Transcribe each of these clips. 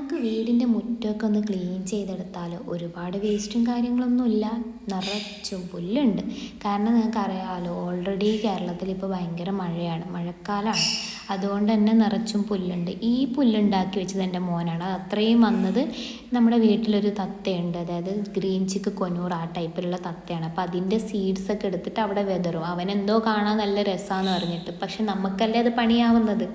നമുക്ക് വീടിന്റെ മുറ്റമൊക്കെ ഒന്ന് ക്ലീൻ ചെയ്തെടുത്താൽ ഒരുപാട് വേസ്റ്റും കാര്യങ്ങളൊന്നുമില്ല നിറച്ച് പുല്ലുണ്ട്. കാരണം നിങ്ങൾക്ക് അറിയാമല്ലോ ഓൾറെഡി കേരളത്തിൽ ഇപ്പോൾ ഭയങ്കര മഴയാണ് മഴക്കാലമാണ് അതുകൊണ്ട് തന്നെ നിറച്ചും പുല്ലുണ്ട്. ഈ പുല്ലുണ്ടാക്കി വെച്ചത് എന്റെ മോനാണ്. അത് അത്രയും വന്നത് നമ്മുടെ വീട്ടിലൊരു തത്തയുണ്ട്. അതായത് ഗ്രീൻ ചിക്ക് കൊനൂർ ആ ടൈപ്പിലുള്ള തത്തയാണ്. അപ്പോൾ അതിന്റെ സീഡ്സ് ഒക്കെ എടുത്തിട്ട് അവിടെ വെതറും. എന്തോ കാണാൻ നല്ല രസമാണെന്ന് പറഞ്ഞിട്ട്. പക്ഷെ നമുക്കല്ലേ അത് പണിയാവുന്നത്.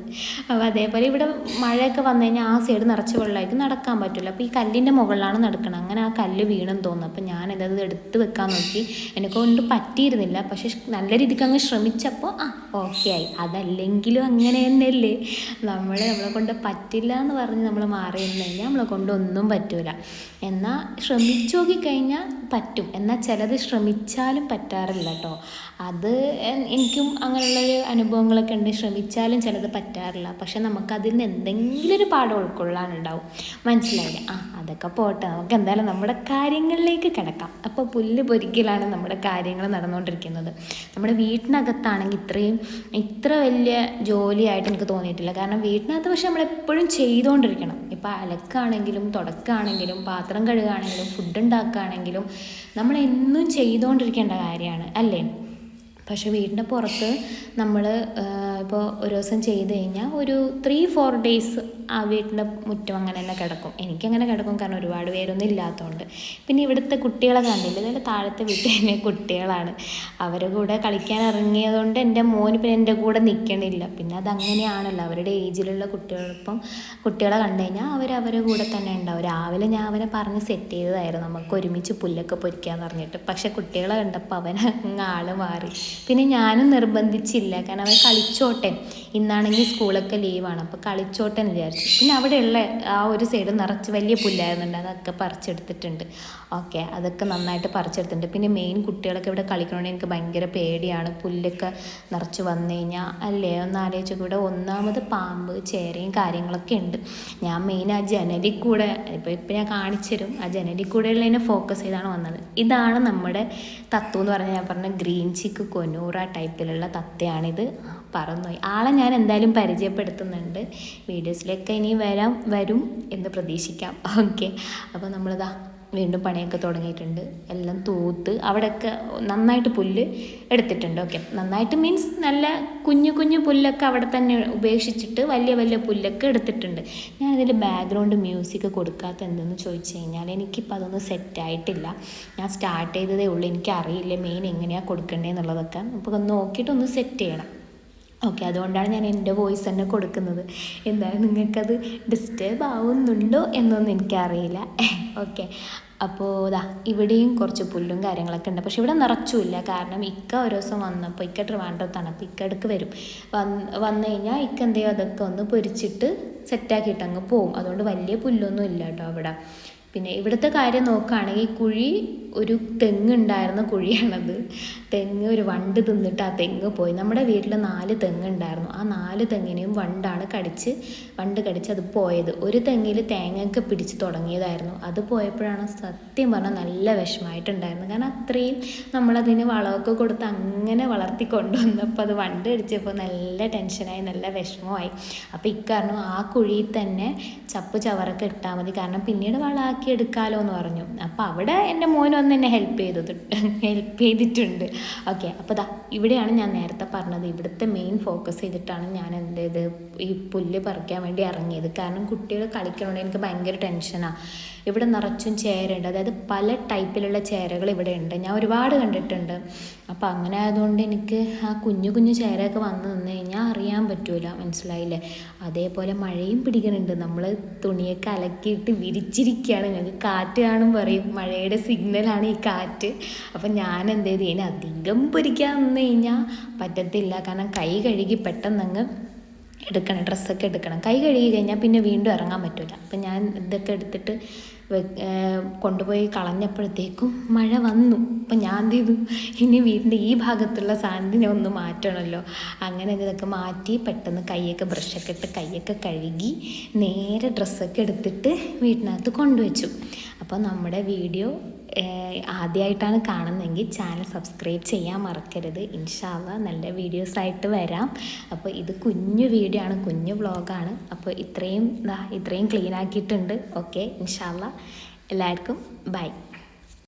അപ്പോൾ അതേപോലെ ഇവിടെ മഴയൊക്കെ വന്നു കഴിഞ്ഞാൽ ആ സൈഡ് നിറച്ച് വെള്ളമായിട്ട് നടക്കാൻ പറ്റില്ല. അപ്പോൾ ഈ കല്ലിന്റെ മുകളിലാണ് നടക്കണം അങ്ങനെ ആ കല്ല് വീണെന്ന് തോന്നുന്നു. അപ്പോൾ ഞാൻ ഞാനത് എടുത്ത് വെക്കാൻ നോക്കി. എന്നെക്കൊണ്ട് പറ്റിയിരുന്നില്ല. പക്ഷെ നല്ല രീതിക്ക് അങ്ങ് ശ്രമിച്ചപ്പോൾ ആ ഓക്കെ ആയി. അതല്ലെങ്കിലും അങ്ങനെ തന്നെയല്ലേ? നമ്മൾ നമ്മളെ കൊണ്ട് പറ്റില്ല എന്ന് പറഞ്ഞ് നമ്മൾ മാറി നിന്ന് കഴിഞ്ഞാൽ നമ്മളെ കൊണ്ട് ഒന്നും പറ്റില്ല എന്നാൽ ശ്രമിച്ചു നോക്കിക്കഴിഞ്ഞാൽ പറ്റും. എന്നാൽ ചിലത് ശ്രമിച്ചാലും പറ്റാറില്ല കേട്ടോ അത് എനിക്കും അങ്ങനെയുള്ളൊരു അനുഭവങ്ങളൊക്കെ ഉണ്ട്. ശ്രമിച്ചാലും ചിലത് പറ്റാറില്ല. പക്ഷെ നമുക്കതിൽ നിന്ന് എന്തെങ്കിലും ഒരു പാഠം ഉൾക്കൊള്ളാനുണ്ടാവും. മനസ്സിലായില്ലേ? ആ അതൊക്കെ പോട്ടെ. നമുക്ക് എന്തായാലും നമ്മുടെ കാര്യങ്ങളിലേക്ക് കിടക്കാം. അപ്പോൾ പുല്ല് പൊരിക്കലാണ് നമ്മുടെ കാര്യങ്ങൾ നടന്നുകൊണ്ടിരിക്കുന്നത് നമ്മുടെ വീട്ടിനകത്താണെങ്കിൽ ഇത്രയും ഇത്ര വലിയ ജോലിയായിട്ട് എനിക്ക് തോന്നിയിട്ടില്ല. കാരണം വീട്ടിനകത്ത് പക്ഷെ നമ്മളെപ്പോഴും ചെയ്തുകൊണ്ടിരിക്കണം. ഇപ്പോൾ അലക്കാണെങ്കിലും തുടക്കാണെങ്കിലും പാത്രം കഴുകുകയാണെങ്കിലും ഫുഡ് ഉണ്ടാക്കുകയാണെങ്കിലും നമ്മൾ എന്നും ചെയ്തുകൊണ്ടിരിക്കേണ്ട കാര്യമാണ്. അല്ലേ? പക്ഷേ വീടിന്റെ പുറത്ത് നമ്മൾ ഇപ്പോൾ ഒരു ദിവസം ചെയ്ത് കഴിഞ്ഞാൽ ഒരു ത്രീ ഫോർ ഡേയ്സ് ആ വീട്ടിന്റെ മുറ്റം അങ്ങനെ തന്നെ കിടക്കും. എനിക്കങ്ങനെ കിടക്കും. കാരണം ഒരുപാട് പേരൊന്നും ഇല്ലാത്തതുകൊണ്ട് പിന്നെ ഇവിടുത്തെ കുട്ടികളെ കണ്ടില്ല? ഇതിന്റെ താഴത്തെ തന്നെ കുട്ടികളാണ്. അവരുടെ കൂടെ കളിക്കാൻ ഇറങ്ങിയതുകൊണ്ട് എന്റെ മോന് പിന്നെ എന്റെ കൂടെ നിൽക്കണില്ല പിന്നെ അതങ്ങനെയാണല്ലോ. അവരുടെ ഏജിലുള്ള കുട്ടികളിപ്പം കുട്ടികളെ കണ്ടു കഴിഞ്ഞാൽ അവർ അവരുടെ കൂടെ തന്നെ ഉണ്ടാവും. രാവിലെ ഞാൻ അവനെ പറഞ്ഞ് സെറ്റ് ചെയ്തതായിരുന്നു. നമുക്ക് ഒരുമിച്ച് പുല്ലൊക്കെ പൊരിക്കാന്ന് പറഞ്ഞിട്ട്. പക്ഷെ കുട്ടികളെ കണ്ടപ്പോൾ അവൻ അങ്ങ് ആൾ മാറി. പിന്നെ ഞാനും നിർബന്ധിച്ചില്ല. കാരണം അവൻ കളിച്ചോട്ടെ. ഇന്നാണെങ്കിൽ സ്കൂളൊക്കെ ലീവാണ്. അപ്പോൾ കളിച്ചോട്ടെ എന്ന് വിചാരിച്ചു. പിന്നെ അവിടെയുള്ള ആ ഒരു സൈഡ് നിറച്ച് വലിയ പുല്ലായിരുന്നുണ്ട്. അതൊക്കെ പറിച്ചെടുത്തിട്ടുണ്ട്. ഓക്കെ. അതൊക്കെ നന്നായിട്ട് പറിച്ചെടുത്തിട്ടുണ്ട്. പിന്നെ മെയിൻ കുട്ടികളൊക്കെ ഇവിടെ കളിക്കണമെങ്കിൽ എനിക്ക് ഭയങ്കര പേടിയാണ്. പുല്ലൊക്കെ നിറച്ച് വന്നു കഴിഞ്ഞാൽ അല്ലേ? ഒന്ന് ആലോചിച്ചൊക്കെ. ഇവിടെ ഒന്നാമത് പാമ്പ് ചേരയും കാര്യങ്ങളൊക്കെ ഉണ്ട്. ഞാൻ മെയിൻ ആ ജനലിൽ കൂടെ ഇപ്പോൾ ഇപ്പോൾ ഞാൻ കാണിച്ചു തരും. ആ ജനലിൽ കൂടെ ഉള്ളതിനെ ഫോക്കസ് ചെയ്താണ് വന്നത്. ഇതാണ് നമ്മുടെ തത്വം എന്ന് പറഞ്ഞാൽ ഞാൻ പറഞ്ഞ ഗ്രീൻ ചിക്ക് കൊനൂറ ടൈപ്പിലുള്ള തത്തയാണിത്. പറന്നുപോയി ആളെ ഞാൻ എന്തായാലും പരിചയപ്പെടുത്തുന്നുണ്ട്. വീഡിയോസിലൊക്കെ ഇനി വരാം വരും എന്ന് പ്രതീക്ഷിക്കാം. ഓക്കെ. അപ്പോൾ നമ്മളിതാ വീണ്ടും പണിയൊക്കെ തുടങ്ങിയിട്ടുണ്ട്. എല്ലാം തൂത്ത് അവിടെയൊക്കെ നന്നായിട്ട് പുല്ല് എടുത്തിട്ടുണ്ട്. ഓക്കെ. നന്നായിട്ട് മീൻസ് നല്ല കുഞ്ഞു കുഞ്ഞു പുല്ലൊക്കെ അവിടെ തന്നെ ഉപേക്ഷിച്ചിട്ട് വലിയ വലിയ പുല്ലൊക്കെ എടുത്തിട്ടുണ്ട്. ഞാനതിൽ ബാക്ക്ഗ്രൗണ്ട് മ്യൂസിക് കൊടുക്കാത്ത എന്തെന്ന് ചോദിച്ചു കഴിഞ്ഞാൽ എനിക്കിപ്പോൾ അതൊന്നും സെറ്റായിട്ടില്ല ഞാൻ സ്റ്റാർട്ട് ചെയ്തതേ ഉള്ളൂ. എനിക്കറിയില്ല മെയിൻ എങ്ങനെയാണ് കൊടുക്കേണ്ടതെന്നുള്ളതൊക്കെ അപ്പോൾ ഒന്ന് നോക്കിയിട്ടൊന്ന് സെറ്റ് ചെയ്യണം. ഓക്കെ അതുകൊണ്ടാണ് ഞാൻ എന്റെ വോയിസ് തന്നെ കൊടുക്കുന്നത്. എന്തായാലും നിങ്ങൾക്കത് ഡിസ്റ്റേബ് ആവുന്നുണ്ടോ എന്നൊന്നും എനിക്കറിയില്ല. ഓക്കെ അപ്പോൾ ഇതാ ഇവിടെയും കുറച്ച് പുല്ലും കാര്യങ്ങളൊക്കെ ഉണ്ട്. പക്ഷെ ഇവിടെ നിറച്ചുമില്ല. കാരണം ഇക്ക ഒരു ദിവസം വന്നപ്പോൾ ഇക്ക ട്രിവാൻഡ്രത്താണ് അപ്പോൾ ഇക്ക വരും. വന്ന് വന്നു കഴിഞ്ഞാൽ ഇക്ക എന്തെയോ അതൊക്കെ ഒന്ന് പൊരിച്ചിട്ട് സെറ്റാക്കിയിട്ട് അങ്ങ് പോവും. അതുകൊണ്ട് വലിയ പുല്ലൊന്നും ഇല്ല കേട്ടോ അവിടെ. പിന്നെ ഇവിടുത്തെ കാര്യം നോക്കുകയാണെങ്കിൽ കുഴി ഒരു തെങ്ങുണ്ടായിരുന്ന കുഴിയാണത്. തെങ്ങ് ഒരു വണ്ട് തിന്നിട്ട് ആ തെങ്ങ് പോയി. നമ്മുടെ വീട്ടിൽ നാല് തെങ്ങ് ഉണ്ടായിരുന്നു ആ നാല് തെങ്ങിനെയും വണ്ടാണ് കടിച്ച് വണ്ട് കടിച്ച് അത് പോയത്. ഒരു തെങ്ങിൽ തേങ്ങയൊക്കെ പിടിച്ച് തുടങ്ങിയതായിരുന്നു. അത് പോയപ്പോഴാണ് സത്യം പറഞ്ഞാൽ നല്ല വിഷമമായിട്ടുണ്ടായിരുന്നു കാരണം അത്രയും നമ്മളതിന് വളമൊക്കെ കൊടുത്ത് അങ്ങനെ വളർത്തി കൊണ്ടുവന്നപ്പോൾ അത് വണ്ട് കടിച്ചപ്പോൾ നല്ല ടെൻഷനായി നല്ല വിഷമമായി. അപ്പോൾ ഇക്കാരണം ആ കുഴിയിൽ തന്നെ ചപ്പ് ചവറൊക്കെ ഇട്ടാൽ മതി. കാരണം പിന്നീട് വളമാക്കി എടുക്കാമല്ലോ എന്ന് പറഞ്ഞു. അപ്പോൾ അവിടെ എന്റെ മോൻ വന്ന് എന്നെ ഹെൽപ്പ് ചെയ്തത് ഹെൽപ്പ് ചെയ്തിട്ടുണ്ട്. ഓക്കെ അപ്പോൾ ദാ ഇവിടെയാണ് ഞാൻ നേരത്തെ പറഞ്ഞത്. ഇവിടുത്തെ മെയിൻ ഫോക്കസ് ചെയ്തിട്ടാണ് ഞാൻ എന്റെ ഇത് ഈ പുല്ല് പറിക്കാൻ വേണ്ടി ഇറങ്ങിയത്. കാരണം കുട്ടികൾ കളിക്കണോണ്ട് എനിക്ക് ഭയങ്കര ടെൻഷനാണ് ഇവിടെ നിറച്ചും ചേരുണ്ട് അതായത് പല ടൈപ്പിലുള്ള ചേരകൾ ഇവിടെ ഉണ്ട്. ഞാൻ ഒരുപാട് കണ്ടിട്ടുണ്ട്. അപ്പോൾ അങ്ങനെ ആയതുകൊണ്ട് എനിക്ക് ആ കുഞ്ഞു കുഞ്ഞു ചേരയൊക്കെ വന്ന് നിന്ന് കഴിഞ്ഞാൽ അറിയാൻ പറ്റൂല. മനസ്സിലായില്ലേ? അതേപോലെ മഴയും പിടിക്കുന്നുണ്ട് നമ്മൾ തുണിയൊക്കെ അലക്കിയിട്ട് വിരിച്ചിരിക്കുകയാണ് ഞങ്ങൾക്ക് കാറ്റ് കാണും പറയും. മഴയുടെ സിഗ്നലാണ് ഈ കാറ്റ്. അപ്പം ഞാൻ എന്ത് ചെയ്തു? ഇനി അധികം പൊരിക്കാൻ നിന്ന് കഴിഞ്ഞാൽ പറ്റത്തില്ല. കാരണം കൈ കഴുകി പെട്ടെന്നങ്ങ് എടുക്കണം. ഡ്രസ്സൊക്കെ എടുക്കണം. കൈ കഴുകി കഴിഞ്ഞാൽ പിന്നെ വീണ്ടും ഇറങ്ങാൻ പറ്റില്ല അപ്പം ഞാൻ ഇതൊക്കെ എടുത്തിട്ട് കൊണ്ടുപോയി കളഞ്ഞപ്പോഴത്തേക്കും മഴ വന്നു. അപ്പം ഞാൻ എന്ത് ചെയ്തു ഇനി വീടിന്റെ ഈ ഭാഗത്തുള്ള സാധനത്തിനെ ഒന്ന് മാറ്റണമല്ലോ അങ്ങനെ ഇതൊക്കെ മാറ്റി പെട്ടെന്ന് കൈയൊക്കെ ബ്രഷൊക്കെ ഇട്ട് കൈയൊക്കെ കഴുകി നേരെ ഡ്രസ്സൊക്കെ എടുത്തിട്ട് വീട്ടിനകത്ത് കൊണ്ടുവച്ചു. അപ്പോൾ നമ്മുടെ വീഡിയോ ആദ്യമായിട്ടാണ് കാണുന്നതെങ്കിൽ ചാനൽ സബ്സ്ക്രൈബ് ചെയ്യാൻ മറക്കരുത്. ഇൻഷാല്ല നല്ല വീഡിയോസ് ആയിട്ട് വരാം. അപ്പോൾ ഇത് കുഞ്ഞു വീഡിയോ ആണ് കുഞ്ഞു വ്ളോഗാണ്. അപ്പോൾ ഇത്രയും ഇത്രയും ക്ലീൻ ആക്കിയിട്ടുണ്ട് ഓക്കെ ഇൻഷാല്ല എല്ലാവർക്കും ബൈ.